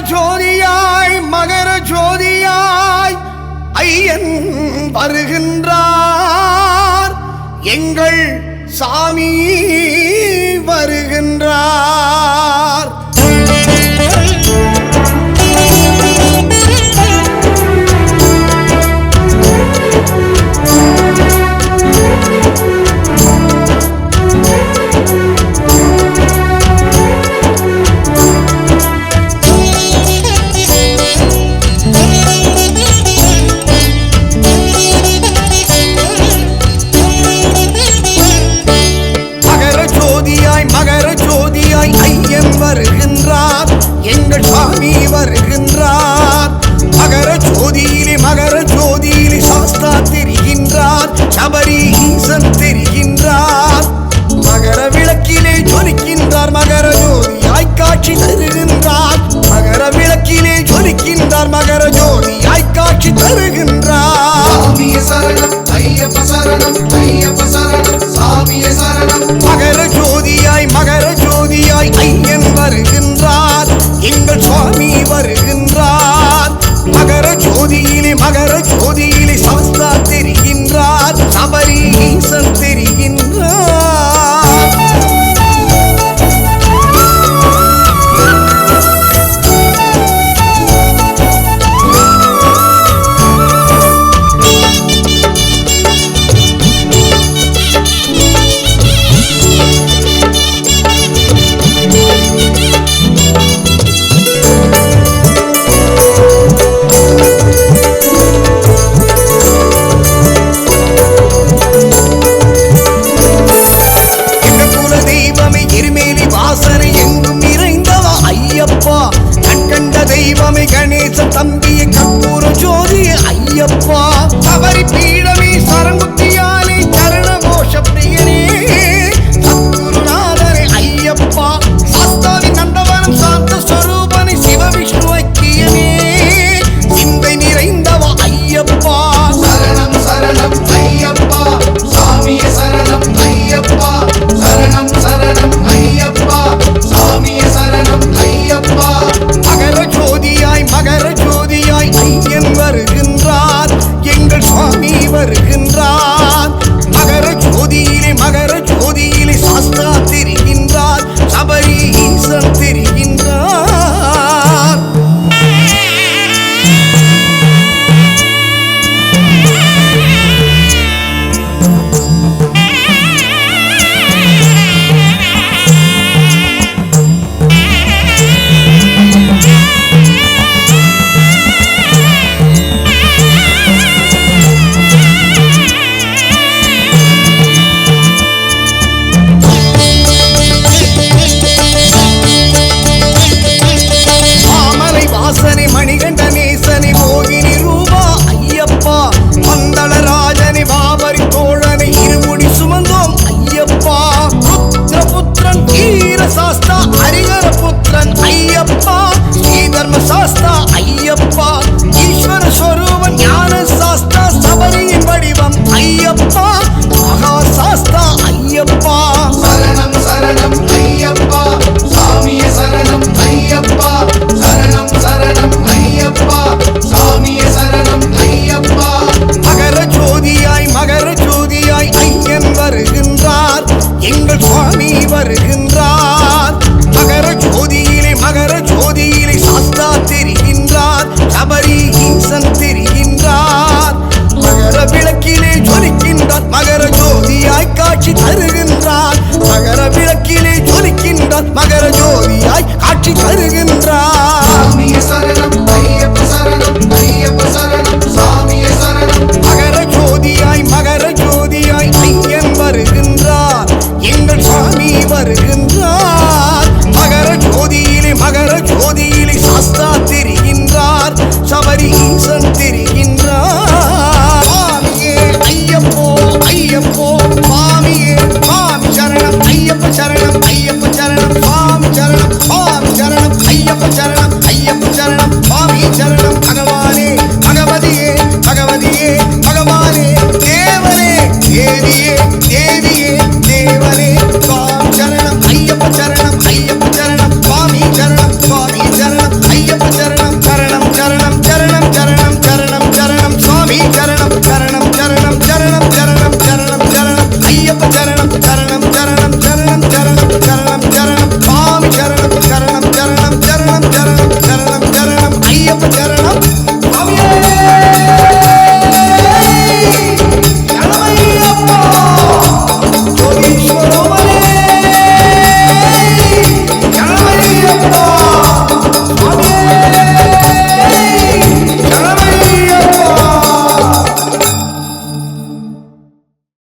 ஜோதியாய் மகர ஜோதியாய் ஐயன் வருகின்றார். எங்கள் சாமி மன்னன் திரிகின்றார். மகர விளக்கிலே ஜொலிக்கின்றார். மகர ஜோதியாய் காட்சி தருகின்றார். மகர விளக்கிலே ஜொலிக்கின்றார். மகர ஜோதி ஐயப்ப